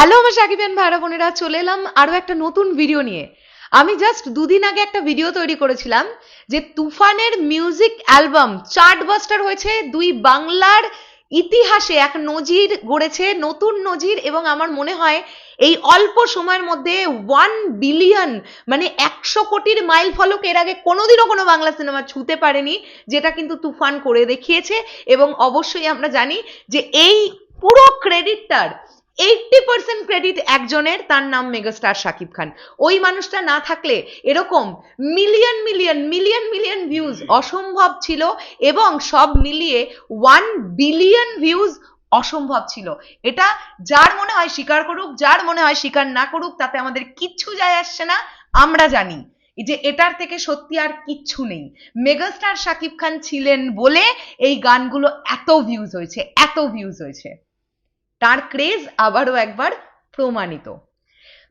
Hello, আমার সাকিবেন ভাইরা বোনেরা, চলে এলাম আরও একটা নতুন ভিডিও নিয়ে। আমি জাস্ট দুদিন আগে একটা ভিডিও তৈরি করেছিলাম যে তুফানের মিউজিক অ্যালবাম চার্টবাস্টার হয়েছে দুই বাংলার ইতিহাসে। এক নজির গড়েছে, নতুন নজির এবং আমার মনে হয় এই অল্প সময়ের মধ্যে ওয়ান বিলিয়ন মানে একশো কোটির মাইল ফলক এর আগে কোনোদিনও কোনো বাংলা সিনেমা ছুঁতে পারেনি, যেটা কিন্তু তুফান করে দেখিয়েছে। এবং অবশ্যই আমরা জানি যে এই পুরো ক্রেডিটটার এইটটি পার্সেন্ট ক্রেডিট একজনের তার নাম মেগাস্টার শাকিব খান। ওই মানুষটা না থাকলে এরকম million million million million views অসম্ভব ছিল এবং সব মিলিয়ে ওয়ান বিলিয়ন ভিউজ অসম্ভব ছিল। এটা যার মনে হয় স্বীকার করুক যার মনে হয় স্বীকার না করুক তাতে আমাদের কিচ্ছু যায় আসছে না আমরা জানি যে এটার থেকে সত্যি আর কিচ্ছু নেই। মেগাস্টার শাকিব খান ছিলেন বলে এই গানগুলো এত ভিউজ হয়েছে এত ভিউজ হয়েছে। তার ক্রেজ আবারও একবার প্রমাণিত।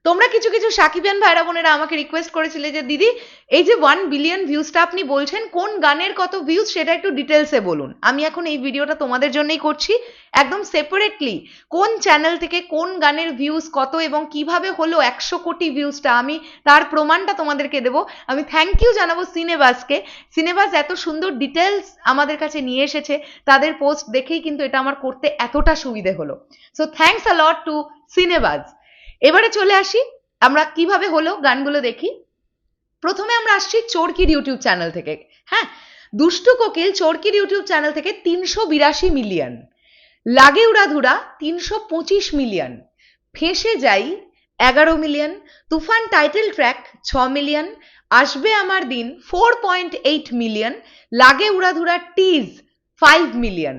তোমরা কিছু কিছু সাকিবিয়ান ভাইরা বোনেরা আমাকে রিকোয়েস্ট করেছিলে যে, দিদি, এই যে ওয়ান বিলিয়ন ভিউজটা আপনি বলছেন, কোন গানের কত ভিউজ সেটা একটু ডিটেলসে বলুন। আমি এখন এই ভিডিওটা তোমাদের জন্যই করছি, একদম সেপারেটলি কোন চ্যানেল থেকে কোন গানের ভিউজ কত এবং কীভাবে হলো একশো কোটি ভিউজটা আমি তার প্রমাণটা তোমাদেরকে দেবো। আমি থ্যাংক ইউ জানাব সিনেবাসকে। সিনেবাস এত সুন্দর ডিটেলস আমাদের কাছে নিয়ে এসেছে, তাদের পোস্ট দেখেই কিন্তু এটা আমার করতে এতটা সুবিধে হলো। So thanks a lot to Cinebus. এবারে চলে আসি, আমরা কীভাবে হলো গানগুলো দেখি। প্রথমে আমরা আসছি চোরকির ইউটিউব চ্যানেল থেকে। হ্যাঁ দুষ্টু কোকিল চোরকির ইউটিউব চ্যানেল থেকে তিনশো বিরাশি মিলিয়ন, লাগে উড়াধুরা তিনশো পঁচিশ মিলিয়ন, ফেঁসে যাই এগারো মিলিয়ন, তুফান টাইটেল ট্র্যাক ছ মিলিয়ন, আসবে আমার দিন ফোর পয়েন্ট এইট মিলিয়ন, লাগে উড়াধুরা টিজ ফাইভ মিলিয়ন।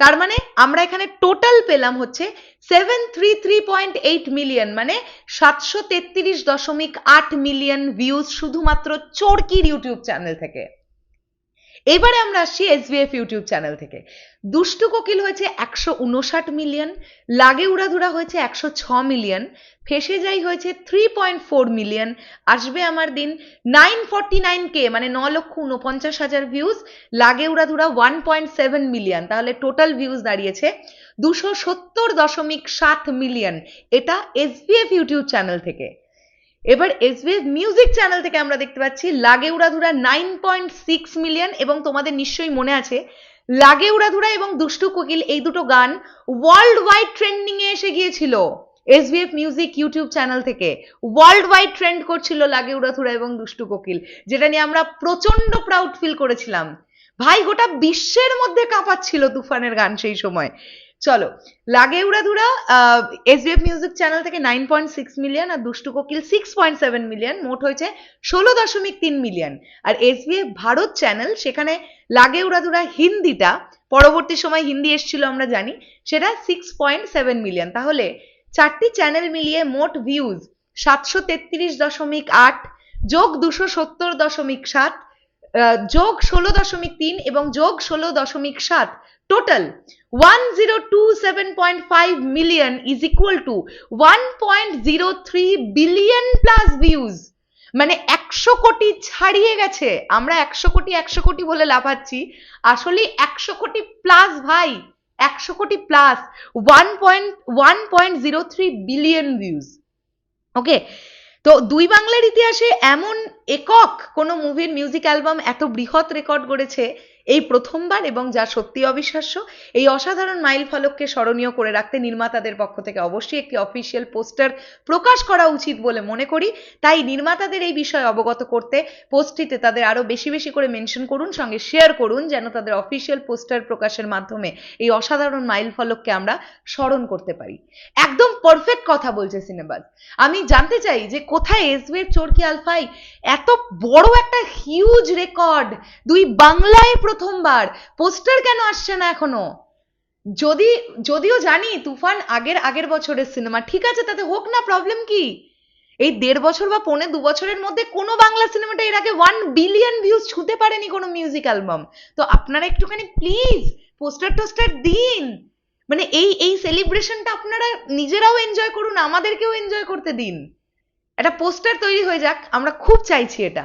তার মানে আমরা এখানে টোটাল পেলাম হচ্ছে seven three three point eight million মানে সাতশো তেত্রিশ দশমিক আট মিলিয়ন ভিউজ শুধুমাত্র চোরকির ইউটিউব চ্যানেল থেকে। এবারে আমরা আসছি এসবিএফ ইউটিউব চ্যানেল থেকে। দুষ্টু কোকিল হয়েছে একশো উনষাট মিলিয়ন লাগে উড়াধুরা হয়েছে একশো ছ মিলিয়ন ফেসে যাই হয়েছে থ্রি পয়েন্ট ফোর মিলিয়ন আসবে আমার দিন নাইন ফর্টি নাইন কে মানে ন লক্ষ উনপঞ্চাশ হাজার views Lage Uradhura one point seven million তাহলে টোটাল ভিউজ দাঁড়িয়েছে দুশো সত্তর দশমিক সাত মিলিয়ন এটা এসবিএফ ইউটিউব চ্যানেল থেকে। এবার এসবিএফ মিউজিক চ্যানেল থেকে আমরা দেখতে পাচ্ছি লাগে উড়াধুরা নাইন পয়েন্ট সিক্স মিলিয়ন এবং তোমাদের নিশ্চয়ই মনে আছে। লাগে উড়াধুরা এবং দুষ্টু কোকিল এই দুটো গান ওয়ার্ল্ড ওয়াইড ট্রেন্ডিং এ এসে গিয়েছিল এসবিএফ মিউজিক ইউটিউব চ্যানেল থেকে। ওয়ার্ল্ড ওয়াইড ট্রেন্ড করছিল লাগে উড়াধুরা এবং দুষ্টু কোকিল, যেটা নিয়ে আমরা প্রচণ্ড প্রাউড ফিল করেছিলাম। ভাই, গোটা বিশ্বের মধ্যে কাঁপাচ্ছিল তুফানের গান সেই সময়। চলো, লাগে উড়াধুরা এসবিএফ মিউজিক চ্যানেল থেকে নাইন পয়েন্ট সিক্স মিলিয়ন আর দুষ্টু কোকিল সিক্স পয়েন্ট সেভেন মিলিয়ন মোট হয়েছে ষোলো দশমিক তিন মিলিয়ন আর এস এসবিএফ ভারত চ্যানেল সেখানে লাগে উড়াধুরা হিন্দিটা, পরবর্তী সময় হিন্দি এসছিল আমরা জানি, সেটা সিক্স পয়েন্ট সেভেন মিলিয়ন তাহলে চারটি চ্যানেল মিলিয়ে মোট ভিউজ সাতশো তেত্রিশ দশমিক আট যোগ দুশো সত্তর দশমিক সাত যোগ ষোলো দশমিক তিন এবং যোগ ষোলো দশমিক সাত। Total one zero two seven point five million is equal to one point zero three billion plus views মানে একশো কোটি ছাড়িয়ে গেছে। আমরা একশো কোটি একশো কোটি বলে লাফাচ্ছি। আসলে একশো কোটি প্লাস ভাই। একশো crore plus one point one point zero three billion views okay তো দুই বাংলার ইতিহাসে এমন একক কোনো মুভির মিউজিক অ্যালবাম এত বৃহৎ রেকর্ড গড়েছে এই প্রথমবার এবং যা সত্যি অবিশ্বাস্য, এই অসাধারণ মাইল ফলককে স্মরণীয় করে রাখতে নির্মাতাদের পক্ষ থেকে অবশ্যই একটি অফিসিয়াল পোস্টার প্রকাশ করা উচিত বলে মনে করি। তাই নির্মাতাদের এই বিষয়ে অবগত করতে পোস্টটিতে তাদের আরও বেশি বেশি করে মেনশন করুন, সঙ্গে শেয়ার করুন, যেন তাদের অফিসিয়াল পোস্টার প্রকাশের মাধ্যমে এই অসাধারণ মাইল ফলককে আমরা স্মরণ করতে পারি। একদম পারফেক্ট কথা বলছে সিনেবাস আমি জানতে চাই যে কোথায় এসবিএফ চোরকি আলফাই? এত বড় একটা হিউজ রেকর্ড দুই বাংলায় প্রথমবার। পোস্টার কেন আসছে না এখনও? যদি, যদিও জানি তুফান আগের আগের বছরের সিনেমা। ঠিক আছে, তাতে হোক না প্রবলেম কি? এই দেড় বছর বা পৌনে দু বছরের মধ্যে কোনো বাংলা সিনেমাটা এর আগে ওয়ান বিলিয়ন ভিউজ ছুঁতে পারেনি কোনো মিউজিক অ্যালবাম তো আপনারা একটুখানি প্লিজ পোস্টার টোস্টার দিন। মানে এই এই সেলিব্রেশনটা আপনারা নিজেরাও এনজয় করুন, আমাদেরকেও এনজয় করতে দিন। একটা পোস্টার তৈরি হয়ে যাক, আমরা খুব চাইছি এটা।